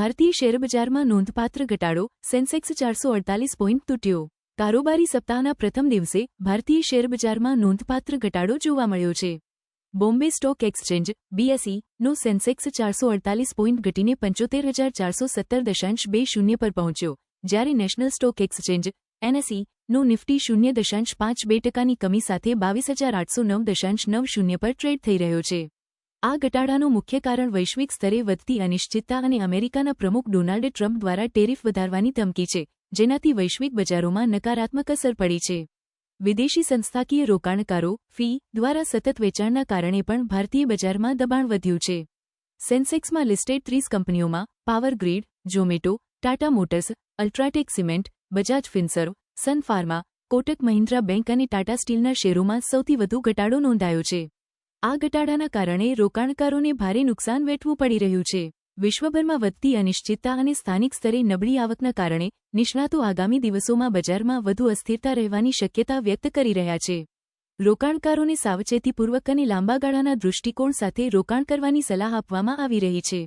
ભારતીય શેરબજારમાં નોંધપાત્ર ઘટાડો સેન્સેક્સ ચારસો અડતાલીસ પોઈન્ટ તૂટ્યો. કારોબારી સપ્તાહના પ્રથમ દિવસે ભારતીય શેરબજારમાં નોંધપાત્ર ઘટાડો જોવા મળ્યો છે. બોમ્બે સ્ટોક એક્સચેન્જ બીએસઈ નો સેન્સેક્સ ચારસો અડતાલીસ પોઈન્ટ ઘટીને પંચોતેર હજાર ચારસો સત્તર દશાંશ બે શૂન્ય પર પહોંચ્યો. જ્યારે નેશનલ સ્ટોક એક્સચેન્જ એનએસઈ નો નિફ્ટી શૂન્ય દશાંશ પાંચ બે ટકાની કમી સાથે બાવીસ હજાર આઠસો નવ દશાંશ નવ શૂન્ય પર ટ્રેડ થઈ રહ્યો છે. આ ઘટાડાનું મુખ્ય કારણ વૈશ્વિક સ્તરે વધતી અનિશ્ચિતતા અને અમેરિકાના પ્રમુખ ડોનાલ્ડ ટ્રમ્પ દ્વારા ટેરિફ વધારવાની ધમકી છે, જેનાથી વૈશ્વિક બજારોમાં નકારાત્મક અસર પડી છે. વિદેશી સંસ્થાકીય રોકાણકારો, ફી, દ્વારા સતત વેચાણના કારણે પણ ભારતીય બજારમાં દબાણ વધ્યું છે. સેન્સેક્સમાં લિસ્ટેડ ત્રીસ કંપનીઓમાં power grid, Zomato, Tata motors, UltraTech cement, Bajaj Finserv Sun Pharma, Kotak Mahindra bank અને ટાટા સ્ટીલના શેરોમાં સૌથી વધુ ઘટાડો નોંધાયો છે. આ ઘટાડાના કારણે રોકાણકારોને ભારે નુકસાન વેઠવું પડી રહ્યું છે. વિશ્વભરમાં વધતી અનિશ્ચિતતા અને સ્થાનિક સ્તરે નબળી આવકના કારણે નિષ્ણાતો આગામી દિવસોમાં બજારમાં વધુ અસ્થિરતા રહેવાની શક્યતા વ્યક્ત કરી રહ્યા છે. રોકાણકારોને સાવચેતીપૂર્વક અને લાંબા ગાળાના દૃષ્ટિકોણ સાથે રોકાણ કરવાની સલાહ આપવામાં આવી રહી છે.